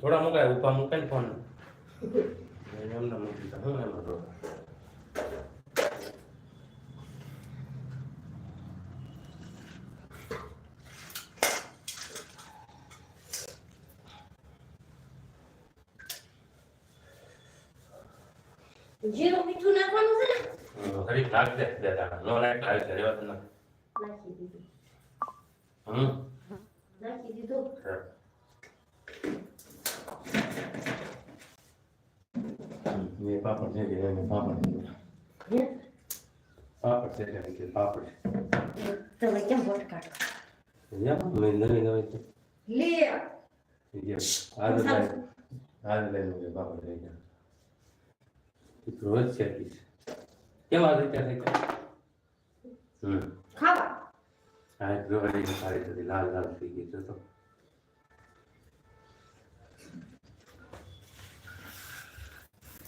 થોડા મુકાય ઉપા મુકાય ને ફોન. એમને મૂકી હું એમાં તો જીરું મીઠું નાખવાનું છે ને? ઘડીક નાખ દે બે દાણા નો નાખ આવી છે રેવા નાખી દીધું. હમ. નાખી દીધું? મેં પાપડ છે કે મેં પાપડ પાપડ છે કે કે પાપડ તમે કેમ વોટ કાઢો? યા મેં નવી નવી છે લે. યા આજ લાઈ આજ લાઈ મેં પાપડ છે કે ઈ રોજ છે કી કેમ આ રીતે થઈ ગયા હમ. ખાવા? આ જો હરી સારી થતી લાલ લાલ થઈ ગઈ તો.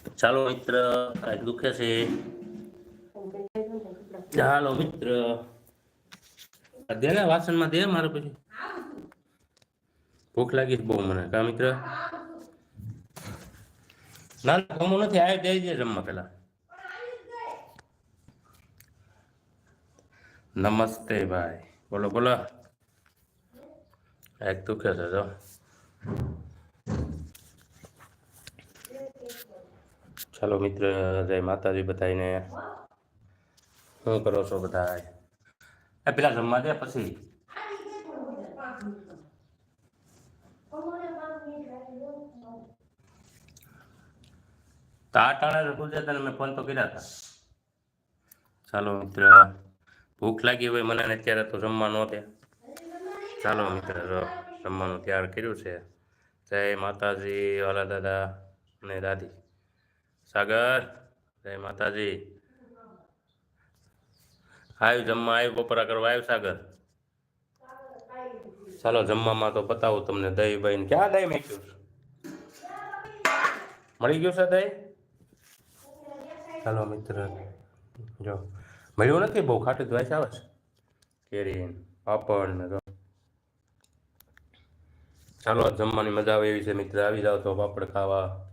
ચાલો મિત્ર, કાંઈક દુખે છે. ચાલો મિત્ર. દે ને વાસણમાં દે મારે પછી. ભૂખ લાગી છે બહુ મને. કા મિત્ર? ના ના નથી. આવી દઈ દે જમવા પેલા. નમસ્તે ભાઈ. બોલો બોલો. એક દુખે છે, જો. ચાલો મિત્ર, જય માતાજી બધાને શું કરો છો બધા એ પેલા જમવા દે પછી. તા ટાણે પૂછે તને મેં ફોન તો કર્યા હતા. ચાલો મિત્ર, ભૂખ લાગી હોય મને અત્યારે તો જમવાનું હતું ચાલો મિત્ર જમવાનું તૈયાર કર્યું છે. જય માતાજી, વાલા દાદા અને દાદી સાગર, જય માતાજી. આવ્યું જમવા આવ્યું બપોરા કરવા આવ્યું સાગર. ચાલો જમવામાં તો બતાવું તમને દહીં ભાઈ ક્યાં દહીં મૂક્યું મળી ગયું છે દહીં? ચાલો મિત્ર, જો. મળ્યું નથી? બહુ ખાટું દ્વાસ આવે છે. કેરી, પાપડ ને ચાલો, જમવાની મજા આવે એવી છે મિત્ર. આવી જાવ તો પાપડ ખાવા.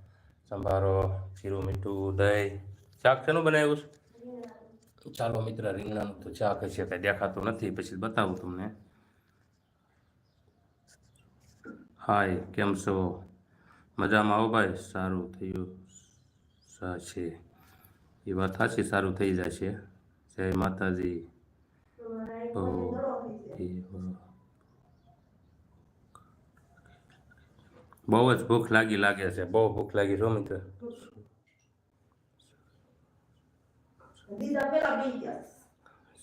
સંભારો ખીરું મીઠું દહીં શાક શેનું બનાવ્યું છે? ચાલો મિત્ર રીંગણાનું તો શાક હશે કંઈ દેખાતું નથી. પછી બતાવું તમને. હાય કેમ છો? મજામાં આવો ભાઈ? સારું થયું સા છે એ વાત સાચી સારું થઈ જશે. જય માતાજી. ઓ એ હો. બહુ જ ભૂખ લાગી લાગે છે, બહુ ભૂખ લાગી છો મિત્ર.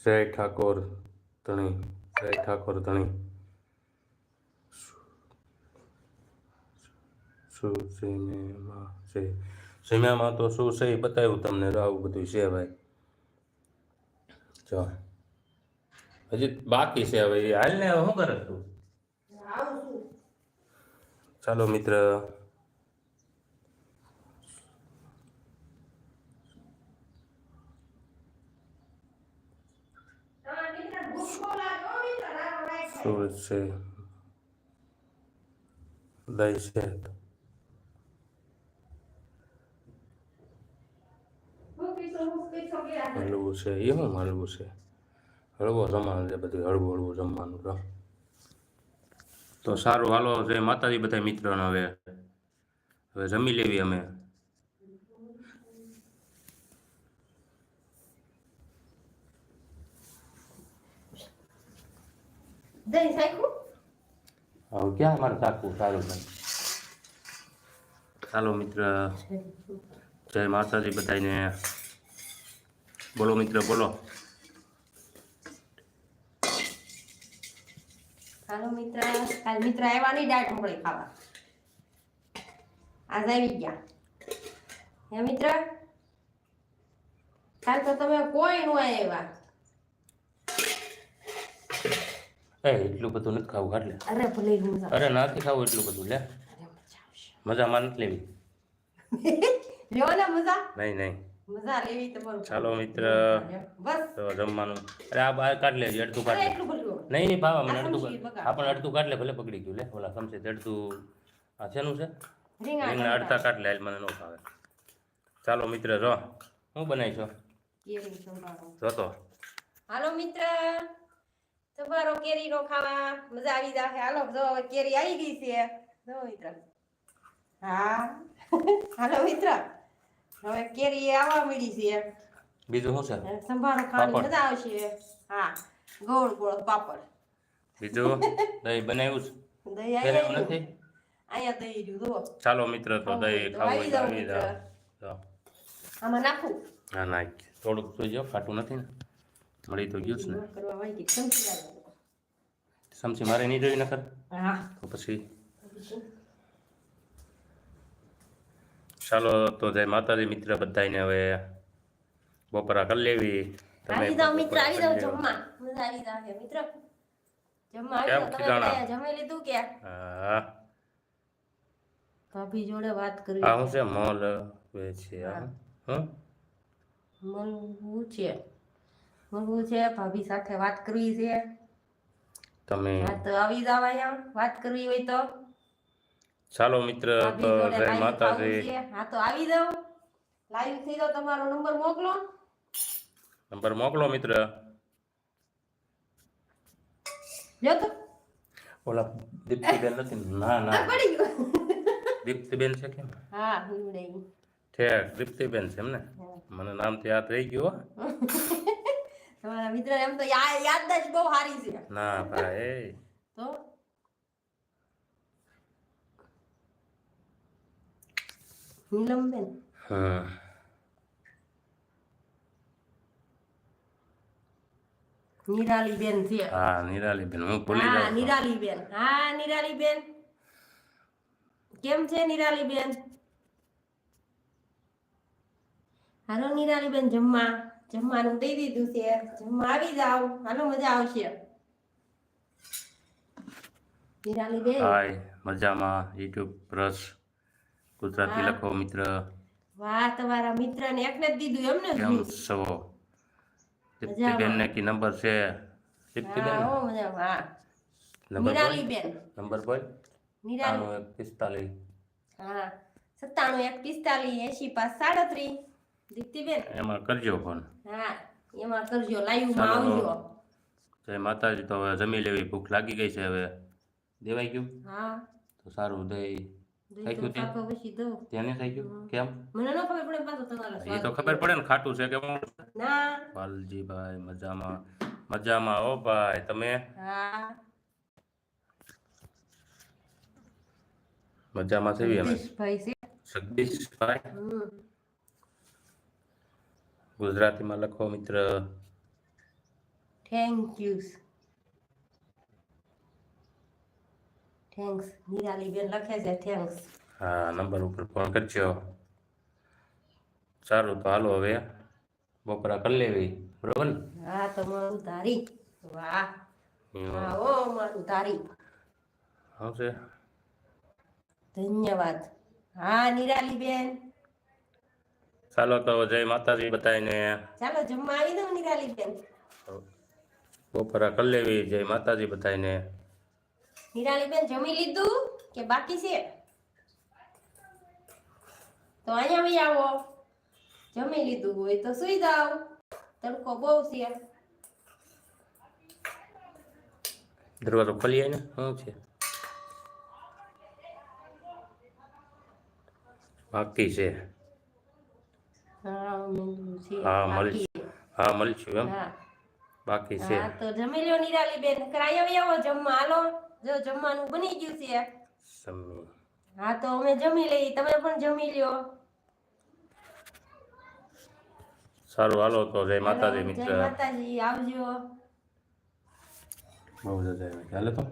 જય ઠાકોર ધણી જય ઠાકોર ધણી શું સિનેમા છે? સિનેમામાં તો શું છે એ બતાવ્યું તમને આવું બધું છે ભાઈ. જો. હજી બાકી છે હવે હાલ ને શું કરે તું? ચાલો મિત્ર. શું છે? દહીં છે. ભૂખ પીછો ભૂખ પીછો ગયા હલવું છે. એ શું છે. હળવો જમવાનું છે બધું. હળવું હળવું જમવાનું તો તો સારું હાલો જય માતાજી બધા મિત્રોને હવે. હવે જમી લેવી અમે. દહીં હવે ક્યાં મારે ચાખવું સારું ચાલો મિત્ર. જય માતાજી બધાને બોલો મિત્ર બોલો. હાલો મિત્ર કાલ મિત્ર આવ્યા નહીં ઢોકળી ખાવા. આજ આવી ગયા. હે મિત્ર? કાલ તો તમે કોઈ નો આવ્યા. એ એટલું બધું નથી ખાવું એટલે. અરે ભલે મજા અરે નથી ખાવું એટલું બધું લે. મજામાં નથી લેવી. લેવો ને મજા. નહીં નહીં. ચાલો મિત્ર. તો જમવાનું. અરે આ બહાર કાઢ લેજે અડધું કાઢ નહીં નહીં ભાવા મને અડધું બગા. અડધું કાઢ લે ભલે પકડી ગયું. લે ઓલા સમશે અડધું આ શેનું છે? રીંગણા અડધા કાઢ લે મને ન ભાવે ચાલો મિત્ર જો હું બનાવી છો જો તો. હાલો મિત્ર. સંભારો કેરીનો ખાવા. મજા આવી જશે. હાલો જો હવે કેરી આવી ગઈ છે. જો મિત્ર. હા. હાલો મિત્ર. હવે કેરી આવવા મળી છે. બીજું શું છે? સંભારો ખાવાની મજા આવશે. હા ગોળ ગોળ પાપડ. બીજું? દહીં બનાવ્યું છે? દહીં આવ્યું નથી? અહીંયા દહીં રહ્યું જુઓ. ચાલો મિત્ર તો દહીં ખાવું હોય આવી જાઓ. જાઓ આમાં નાખું? હા નાખ થોડુંક તો જો ફાટું નથી ને. મળી તો ગયું છે ને. સમસી મારે નહીં જોઈ નખર હા. તો પછી? ચાલો તો જય માતાજી મિત્ર બધાને હવે બપોરા કરી લેવી. તમે આવી જાવ મિત્ર આવી જાવ જમવા. મજા આવી જાવ મિત્ર? જમવા આવી તમે જમી લીધું કે? હા. ભાભી જોડે વાત આ હું છે? મોલ છે આ હું. મળવું છે. મળવું છે ભાભી સાથે વાત કરવી છે. તમે તો આવી જાવ અહીંયા. વાત કરવી હોય તો. ચાલો મિત્ર તો જય માતાજી. છે. હા તો આવી જાવ લાઈવ થઈ જાવ તમારો નંબર મોકલો. નંબર મોકલો મિત્ર. જો તો. ઓલા દીપ્તિબેન નથી ના? ના પડી ગયો. દીપ્તિબેન છે કેમ? હા હિવડે ઠેક દીપ્તિબેન છે એમ ને? મને નામથી યાદ રહી ગયું હો. તમારા મિત્ર એમ તો યાદ જ બહુ સારી છે. ના ભાઈ તો? નીલમબેન હમ નિરાલીબેન છે હા નિરાલીબેન હું ભૂલી હા નિરાલીબેન હા નિરાલીબેન કેમ છે નિરાલીબેન હાલો નિરાલીબેન જમવા જમવાનું દઈ દીધું છે જમવા આવી જાવ હાલો મજા આવશે નિરાલીબેન હાય મજામાં યુટ્યુબ રસ ગુજરાતી લખો મિત્ર. વાહ તમારા મિત્રને એકને જ દીધું એમને કેમ છો? દીપ્તિબેન ને કી નંબર છે? દીપ્તિબેન હા હો મજામાં હા. નંબર બોલ નંબર બોલ નિરાલી. ત્રાણું એક પિસ્તાલીસ. હા સત્તાણું એક પિસ્તાલીસ એસી પાંચ સાડત્રીસ. દીપ્તિબેન. એમાં કરજો ફોન હા એમાં કરજો લાઈવમાં આવજો. જય માતાજી તો હવે જમી લેવી ભૂખ લાગી ગઈ છે હવે. દેવાઈ ગયું? હા. તો સારું દહીં થઈ ગયું તે? પાકો પછી દઉં ત્યાં નહીં થઈ ગયું? કેમ? મને ન ખબર પડે પાછો તમારો એ તો ખબર પડે ને ખાટું છે કે ના. વાલજીભાઈ મજામાં. મજામાં ઓ ભાઈ તમે? હા. મજામાં છે અમે જગદીશભાઈ ગુજરાતીમાં લખો મિત્ર. થેન્ક યુ થેન્ક્સ નિરાલી બેન લખે છે થેન્ક્સ હા નંબર ઉપર ફોન કરજો. સારું તો હાલો હવે. બપોરા કરી લેવી બરોબર ને? હા તો મારું ધારી વાહ. હા ઓ મારું ધારી આવશે. ધન્યવાદ. હા નિરાલી બેન. ચાલો તો જય માતાજી બતાવીને ચાલો જમવા આવી દઉં નિરાલી બેન. બપોરા કરી લેવી જય માતાજી બતાવીને નિરાલી બેન જમી લીધું કે બાકી છે? તો અહીંયા આવી આવો. જમી લીધું હોય તો સુઈ જાઓ. તડકો બહુ છે. દરવાજો ખોલીએ ને શું છે? બાકી છે. હા. મળીશું હા મળીશું એમ? હા. બાકી છે. હા તો જમી લ્યો નિરાલી બેન કરાઈ આવી આવો જમવા. હાલો જો જમવાનું બની ગયું છે. સમી હા તો અમે જમી લઈએ. તમે પણ જમી લ્યો. સારું હાલો તો જય માતાજી મિત્ર. જય માતાજી. આવજો. બહુ જય હાલે તો.